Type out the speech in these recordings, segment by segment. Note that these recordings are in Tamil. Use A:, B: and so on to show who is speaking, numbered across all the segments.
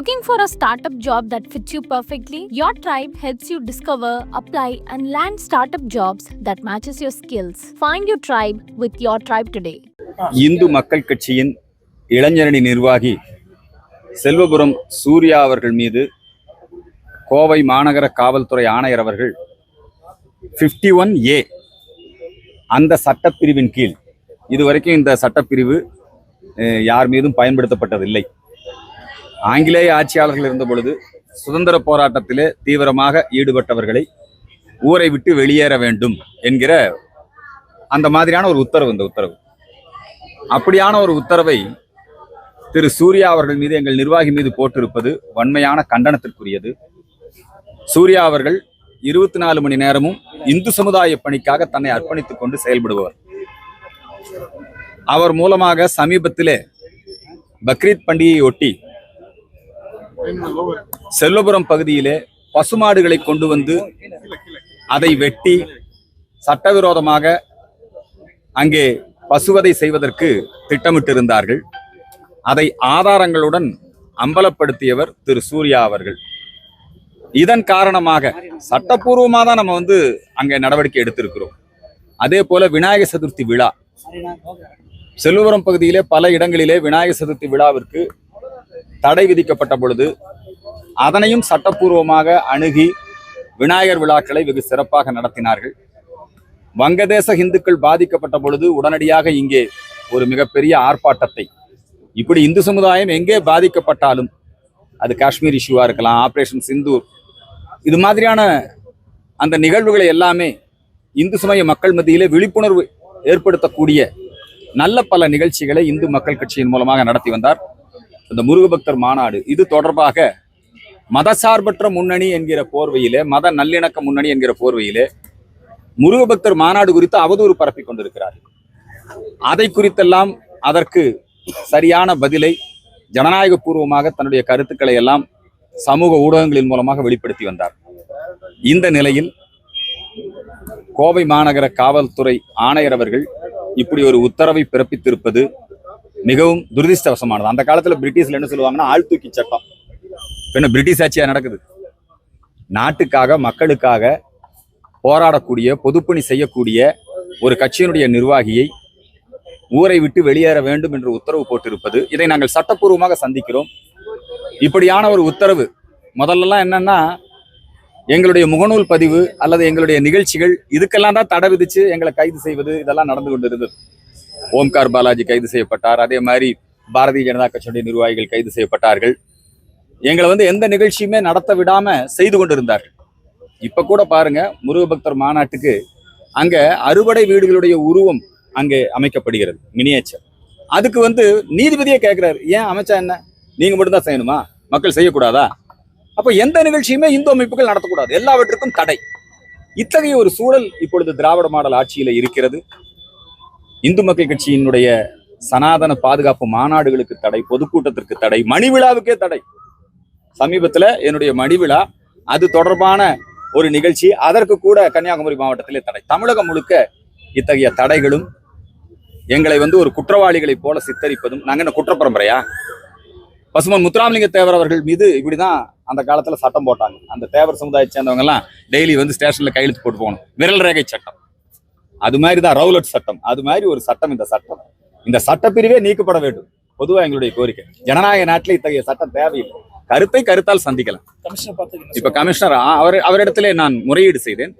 A: Looking for a startup job that fits you perfectly? Your tribe helps you discover, apply, and land startup jobs that matches your skills. Find your tribe with your tribe today.
B: Hindu மக்கள் கட்சியின் இளைஞரணி நிர்வாகி செல்வபுரம் சூர்யா அவர்கள் மீது கோவை மாநகர காவல்துறை ஆணையர் அவர்கள் 51 ஒன் ஏ அந்த சட்டப்பிரிவின் கீழ் இதுவரைக்கும் இந்த சட்டப்பிரிவு அஹ், யார் மீதும் பயன்படுத்தப்பட்டதில்லை ஆங்கிலேய ஆட்சியாளர்கள் இருந்த பொழுது சுதந்திர போராட்டத்திலே தீவிரமாக ஈடுபட்டவர்களை ஊரை விட்டு வெளியேற வேண்டும் என்கிற அந்த மாதிரியான ஒரு உத்தரவு இந்த உத்தரவு. அப்படியான ஒரு உத்தரவை திரு சூர்யா அவர்கள் மீது எங்கள் நிர்வாகி மீது போட்டிருப்பது வன்மையான கண்டனத்திற்குரியது. சூர்யா அவர்கள் இருபத்தி நாலு மணி நேரமும் இந்து சமுதாய பணிக்காக தன்னை அர்ப்பணித்துக் கொண்டு செயல்படுபவர். அவர் மூலமாக சமீபத்திலே பக்ரீத் பண்டிகையை ஒட்டி செல்லபுரம் பகுதியிலே பசுமாடுகளை கொண்டு வந்து அதை வெட்டி சட்டவிரோதமாக அங்கே பசுவதை செய்வதற்கு திட்டமிட்டிருந்தார்கள். அதை ஆதாரங்களுடன் அம்பலப்படுத்தியவர் திரு சூர்யா அவர்கள். இதன் காரணமாக சட்டப்பூர்வமாக தான் நம்ம வந்து அங்கே நடவடிக்கை எடுத்திருக்கிறோம். அதே போல விநாயகர் சதுர்த்தி விழா. செல்லுவரம் பகுதியிலே பல இடங்களிலே விநாயகர் சதுர்த்தி விழாவிற்கு தடை விதிக்கப்பட்ட பொழுது அதனையும் சட்டப்பூர்வமாக அணுகி விநாயகர் விழாக்களை வெகு சிறப்பாக நடத்தினார்கள். வங்கதேச இந்துக்கள் பாதிக்கப்பட்ட பொழுது உடனடியாக இங்கே ஒரு மிகப்பெரிய ஆர்ப்பாட்டத்தை இப்படி இந்து சமுதாயம் எங்கே பாதிக்கப்பட்டாலும் அது காஷ்மீர் இஷ்யூவாக இருக்கலாம் ஆப்ரேஷன் சிந்தூர் இது மாதிரியான அந்த நிகழ்வுகளை எல்லாமே இந்து சமய மக்கள் மத்தியிலே விழிப்புணர்வு ஏற்படுத்தக்கூடிய நல்ல பல நிகழ்ச்சிகளை இந்து மக்கள் கட்சியின் மூலமாக நடத்தி வந்தார். இந்த முருகபக்தர் மாநாடு இது தொடர்பாக மதசார்பற்ற முன்னணி என்கிற போர்வையிலே மத நல்லிணக்க முன்னணி என்கிற போர்வையிலே முருகபக்தர் மாநாடு குறித்து அவதூறு பரப்பிக் கொண்டிருக்கிறார் அதை குறித்தெல்லாம் அதற்கு சரியான பதிலை ஜனநாயக பூர்வமாக தன்னுடைய கருத்துக்களை எல்லாம் சமூக ஊடகங்களின் மூலமாக வெளிப்படுத்தி வந்தார். இந்த நிலையில் கோவை மாநகர காவல்துறை ஆணையர் அவர்கள் இப்படி ஒரு உத்தரவை பிறப்பித்திருப்பது மிகவும் துரதிருஷ்டவசமானது. அந்த காலத்துல பிரிட்டிஷ்ல என்ன சொல்லுவாங்கன்னா ஆள் தூக்கி சட்டம். என்ன பிரிட்டிஷ் ஆட்சியாக நடக்குது? நாட்டுக்காக மக்களுக்காக போராடக்கூடிய பொதுப்பணி செய்யக்கூடிய ஒரு கட்சியினுடைய நிர்வாகியை ஊரை விட்டு வெளியேற வேண்டும் என்று உத்தரவு போட்டிருப்பது. இதை நாங்கள் சட்டப்பூர்வமாக சந்திக்கிறோம். இப்படியான ஒரு உத்தரவு முதல்லலாம் என்னன்னா எங்களுடைய முகநூல் பதிவு அல்லது எங்களுடைய நிகழ்ச்சிகள் இதுக்கெல்லாம் தான் தடை விதிச்சு எங்களை கைது செய்வது இதெல்லாம் நடந்து கொண்டிருந்தது. ஓம்கார் பாலாஜி கைது செய்யப்பட்டார். அதே மாதிரி பாரதிய ஜனதா கட்சியுடைய நிர்வாகிகள் கைது செய்யப்பட்டார்கள். எங்களை வந்து எந்த நிகழ்ச்சியுமே நடத்த விடாம செய்து கொண்டிருந்தார்கள். இப்ப கூட பாருங்க முருகபக்தர் மாநாட்டுக்கு அங்க அறுபடை வீடுகளுடைய உருவம் அங்கே அமைக்கப்படுகிறது மினியேச்சர் அதுக்கு வந்து நீதிபதியே கேட்கிறாரு ஏன் அமைச்சா என்ன? நீங்க மட்டும்தான் செய்யணுமா? மக்கள் செய்யக்கூடாதா? அப்ப எந்த நிகழ்ச்சியுமே இந்து அமைப்புகள் நடத்தக்கூடாது. எல்லாவற்றுக்கும் தடை. இத்தகைய ஒரு சூழல் இப்பொழுது திராவிட மாடல் ஆட்சியில இருக்கிறது. இந்து மக்கள் கட்சியினுடைய சனாதன பாதுகாப்பு மாநாடுகளுக்கு தடை பொதுக்கூட்டத்திற்கு தடை மணி விழாவுக்கே தடை. சமீபத்தில் என்னுடைய மணி விழா அது தொடர்பான ஒரு நிகழ்ச்சி அதற்கு கூட கன்னியாகுமரி மாவட்டத்திலே தடை. தமிழகம் முழுக்க இத்தகைய தடைகளும் எங்களை வந்து ஒரு குற்றவாளிகளைப் போல சித்தரிப்பதும் நாங்கள் என்ன குற்றப்பரம்பரையா? பசுமன் முத்துராமலிங்க தேவர் அவர்கள் மீது இப்படிதான் அந்த காலத்துல சட்டம் போட்டாங்க. அந்த தேவர் சமுதாயத்தை சேர்ந்தவங்க எல்லாம் டெய்லி வந்து ஸ்டேஷன்ல கையெழுத்து போட்டு போகணும். விரல் ரேகை சட்டம். அது மாதிரி தான் ரவுலட் சட்டம். அது மாதிரி ஒரு சட்டம் இந்த சட்டம். இந்த சட்டப்பிரிவே நீக்கப்பட வேண்டும். பொதுவா எங்களுடைய கோரிக்கை. ஜனநாயக நாட்டில் இத்தகைய சட்டம் தேவையில்லை. கருத்தை கருத்தால் சந்திக்கலாம். இப்ப கமிஷனர் அவர் அவரிடத்திலே நான் முறையீடு செய்தேன்.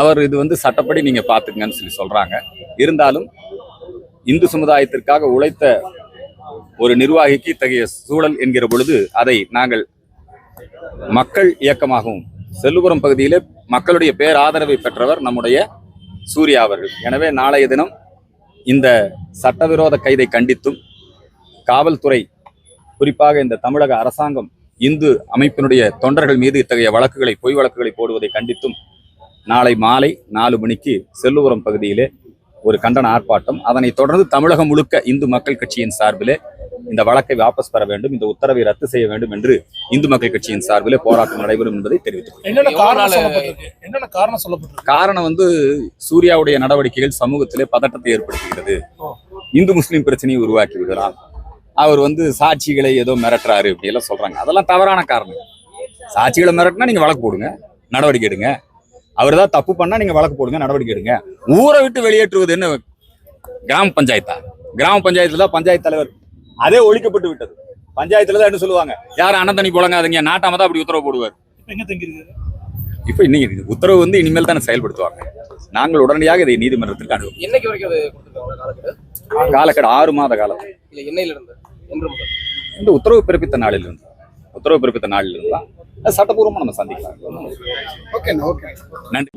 B: அவர் இது வந்து சட்டப்படி நீங்க பாத்துக்கங்கன்னு சொல்லி சொல்றாங்க. இருந்தாலும் இந்து சமுதாயத்திற்காக உழைத்த ஒரு நிர்வாகிக்கு இத்தகைய சூழல் என்கிற பொழுது அதை நாங்கள் மக்கள் இயக்கமாகவும் செல்லுபுரம் பகுதியிலே மக்களுடைய பேராதரவை பெற்றவர் நம்முடைய சூர்யா அவர்கள். எனவே நாளைய தினம் இந்த சட்டவிரோத கைதை கண்டித்தும் காவல்துறை குறிப்பாக இந்த தமிழக அரசாங்கம் இந்து அமைப்பினுடைய தொண்டர்கள் மீது இத்தகைய வழக்குகளை பொய் வழக்குகளை போடுவதை கண்டித்தும் நாளை மாலை நாலு மணிக்கு செல்லுபுரம் பகுதியிலே ஒரு கண்டன ஆர்ப்பாட்டம். அதனைத் தொடர்ந்து தமிழகம் முழுக்க இந்து மக்கள் கட்சியின் சார்பிலே இந்த வழக்கை வாபஸ் பெற வேண்டும் இந்த உத்தரவை ரத்து செய்ய வேண்டும் என்று இந்து மக்கள் கட்சியின் சார்பிலே போராட்டம் நடைபெறும் என்பதை தெரிவித்துக் கொள்கிறேன்.
C: என்னென்ன
D: எவ்வளவு
C: காரணம்
D: நாள்
C: சொல்லப்பட்டிருக்கு? என்னென்ன காரணம் சொல்லப்பட்டிருக்கு?
B: காரணம் வந்து சூர்யாவுடைய நடவடிக்கைகள் சமூகத்திலே பதட்டத்தை ஏற்படுத்துகிறது. இந்து முஸ்லிம் பிரச்சனையை உருவாக்கி விடலாம் அவர் வந்து சாட்சிகளை ஏதோ மிரட்டுறாரு இப்படி எல்லாம் சொல்றாங்க. அதெல்லாம் தவறான காரணம். சாட்சிகளை மிரட்டினா நீங்க வழக்கு போடுங்க நடவடிக்கை எடுங்க. அவர் தான் தப்பு பண்ணா நீங்க வழக்கு போடுங்க நடவடிக்கை எடுங்க. ஊரை விட்டு வெளியேற்றுவது என்ன? கிராம பஞ்சாயத்தா? கிராம பஞ்சாயத்துல தான் பஞ்சாயத்து தலைவர் அதே ஒழிக்கப்பட்டு விட்டது. பஞ்சாயத்துல தான் என்ன சொல்லுவாங்க? யாரும் அண்ணன் தண்ணி புழங்காதீங்க நாட்டாம தான் அப்படி உத்தரவு போடுவார்.
C: இப்ப எங்க தங்கியிருக்காரு
B: இப்ப இன்னைக்கு உத்தரவு வந்து இனிமேல் தானே செயல்படுத்துவாங்க. நாங்கள் உடனடியாக இதை நீதிமன்றத்திற்கு அனுப்புவோம்
D: என்னைக்கு வரைக்கும் காலக்கெடு.
B: காலக்கெடு ஆறு மாத காலம்.
D: இல்ல என்னையில இருந்து என்று முதல்.
B: இந்த உத்தரவு பிறப்பித்த நாளில் இருந்து உத்தரவு பிறப்பித்த நாளில் சட்டபூர்வமா நம்ம சந்திக்கலாம்.
D: Okay okay.
B: நன்றி.